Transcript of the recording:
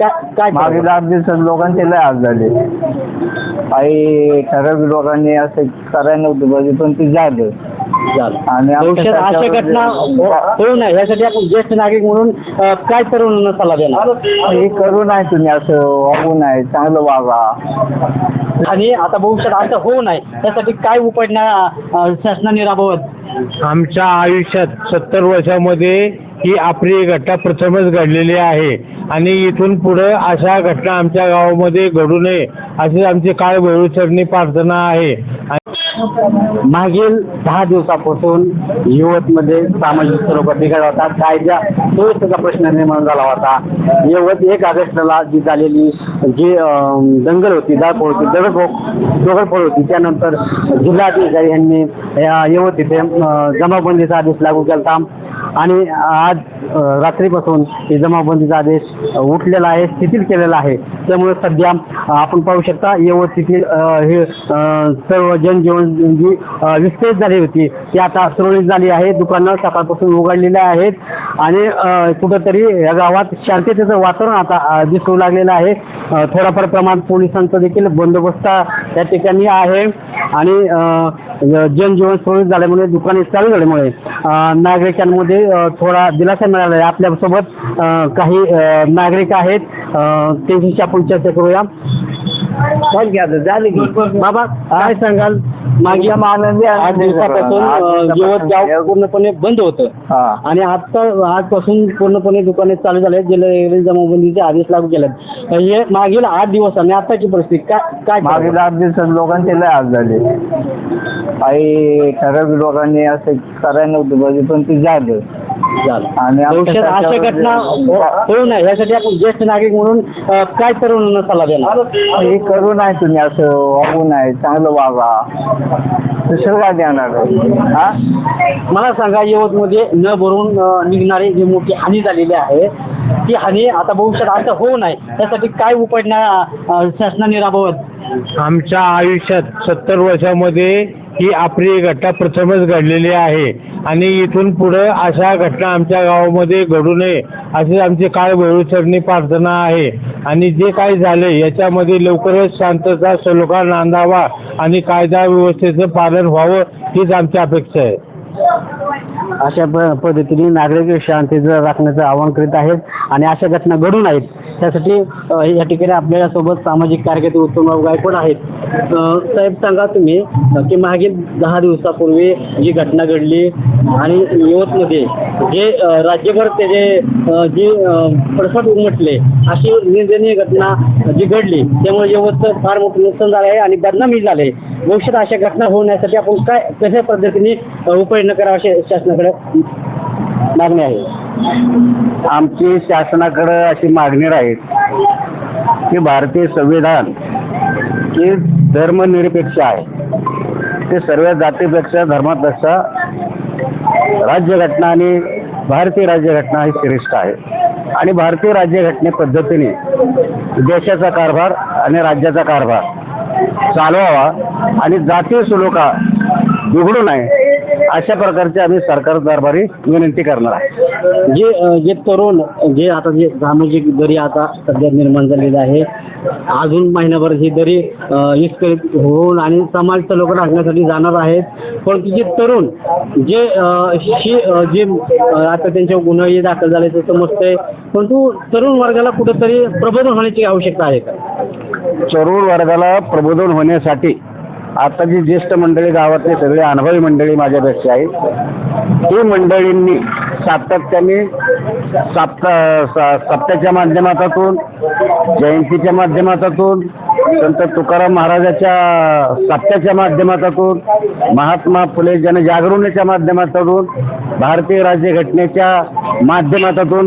काय आठ दिवसात लोकांचे लय हाल झाले. काही ठराविक लोकांनी असं करायला नव्हतं पाहिजे पण ते झालं. झालं. आणि आमच्या भविष्यात अशा घटना हो- होऊ नये यासाठी आपण ज्येष्ठ नागरिक म्हणून अं, काय तरुणांना सल्ला देणार? हे करू नाही तुम्ही असं वागू नाही चांगलं वागा. आणि आता भविष्यात असं होऊ नये त्यासाठी काय उपाययोजना अं, शासनाने राबवत? आमच्या आयुष्यात सत्तर वर्षामध्ये ही आपली घटना प्रथमच घडलेली आहे. आणि इथून पुढे अशा घटना आमच्या गावामध्ये घडू नये अशी आमची काळ भविष्यरणी प्रार्थना आहे. मागील दहा दिवसापासून युवतमध्ये सामाजिक स्वरूपात बिघाड होता. कायद्या सुव्यवस्थेचा प्रश्न निर्माण झाला होता. यवत एक ऑगस्टला जी झालेली जी अं, दंगल होती दाळपोळ होती दगडफोड दगडफोड होती. त्यानंतर जिल्हाधिकारी यांनी या यवत इथे जमावबंदीचा आदेश लागू केला आणि आज रात्रीपासून हे जमावबंदीचा आदेश उठलेला आहे शिथिल केलेला आहे. त्यामुळे सध्या आपण पाहू शकता यवत तिथे हे अं, सर्व जनजीवन जी विस्कळीत झाली होती ती आता सुरळीत झाली आहे. दुकानं सकाळपासून उघडलेली आहेत. आणि कुठंतरी या गावात शांततेचं वातावरण आता दिसू लागलेलं आहे. थोडाफार प्रमाणात पोलिसांचा देखील बंदोबस्त त्या ठिकाणी आहे. आणि जनजीवन सुरळीत झाल्यामुळे दुकाने चालू झाल्यामुळे नागरिकांमध्ये थोडा दिलासा मिळाला आहे. आपल्यासोबत काही नागरिक आहेत. त्यांच्याशी आपण चर्चा करूया. झाले की. बाबा काय सांगाल? मागील आनंदी आठ दिवसापासून. गाव पूर्णपणे बंद होतं आणि आता आजपासून पूर्णपणे दुकाने चालू झाले जिल्हा जमावबंदीचे आदेश लागू केले हे मागील आठ दिवस आणि आताची परिस्थिती काय काय मागील आठ दिवसात लोकांचे लय हाल झाले. काही ठराविक लोकांनी असं करायला नव्हतं पाहिजे पण ते झालं. आणि भविष्यात अशा घटना हो- होऊ नये यासाठी आपण ज्येष्ठ नागरिक म्हणून काय तरुणांना सल्ला देणार? हे करू नाही तुम्ही असं वागू नाही चांगलं वागा. दुसरं काय देणार हा? मला सांगा यवत मध्ये न भरून निघणारी जी मोठी हानी झालेली आहे ती हानी आता भविष्यात असं होऊ नये. त्यासाठी काय उपाययोजना शासनाने राबवत आमच्या आयुष्यात सत्तर वर्षामध्ये ही आपली घटना प्रथमच घडलेली आहे. आणि इथून पुढे अशा घटना आमच्या गावामध्ये घडू नये अशी आमची काळ भविष्यरणी प्रार्थना आहे. आणि जे काही झाले याच्यामध्ये लवकरच शांतता सलोखा नांदावा आणि कायदा व्यवस्थेचं पालन व्हावं हीच आमची अपेक्षा आहे. अशा प- पद्धतीने नागरिक शांतीचं राखण्याचं आवाहन करीत आहेत आणि अशा घटना घडू नयेत त्यासाठी अ, या ठिकाणी आपल्यासोबत सामाजिक कार्यकर्ते उत्तमराव गायकवाड आहेत. अ, साहेब सांगा तुम्ही अ, की मागील दहा दिवसापूर्वी जी घटना घडली आणि युवतमध्ये जे अ, राज्यभर त्याचे अ, जी अ, पडसाद उमटले अशी निंदनीय घटना जी घडली त्यामुळे यवतचं फार मोठं नुकसान झालं आहे आणि बदनामी झाले भविष्यात अशा घटना होण्यासाठी आपण काय कशा पद्धतीने उपाययोजना करावा असे शासनाकडे मागणी आहे? आमची शासनाकडे अशी मागणी राहील की भारतीय संविधान हे धर्मनिरपेक्ष आहे. ते सर्व जातीपेक्षा धर्मापेक्षा राज्यघटना आणि भारतीय राज्यघटना ही श्रेष्ठ आहे. आणि भारतीय राज्यघटने पद्धतीने देशाचा कारभार आणि राज्याचा कारभार चालवावा आणि जातीय सुलोका बिघडू नये अशा प्रकारची आम्ही सरकार दरबारी विनंती करणार आहे. जे जे तरुण जे आता जे सामाजिक दरी आता सध्या निर्माण झालेली आहे अजून महिनाभर ही दरी विस्कळीत होऊन आणि समाज लोक राखण्यासाठी जाणार आहेत. पण जे तरुण जे जे आता त्यांच्या गुन्हे दाखल झाले ते समजतंय परंतु तरुण वर्गाला कुठेतरी प्रबोधन होण्याची आवश्यकता आहे का? चरूर वर्गाला प्रबोधन होण्यासाठी आता जी ज्येष्ठ मंडळी गावातले सगळे अनुभवी मंडळी माझ्यापेक्षा आहेत ती मंडळींनी सातत्याने सप्ताच्या माध्यमातून जयंतीच्या माध्यमातून संत तुकाराम महाराजाच्या सप्त्याच्या माध्यमातून महात्मा फुले जनजागरणीच्या माध्यमातून भारतीय राज्यघटनेच्या माध्यमातून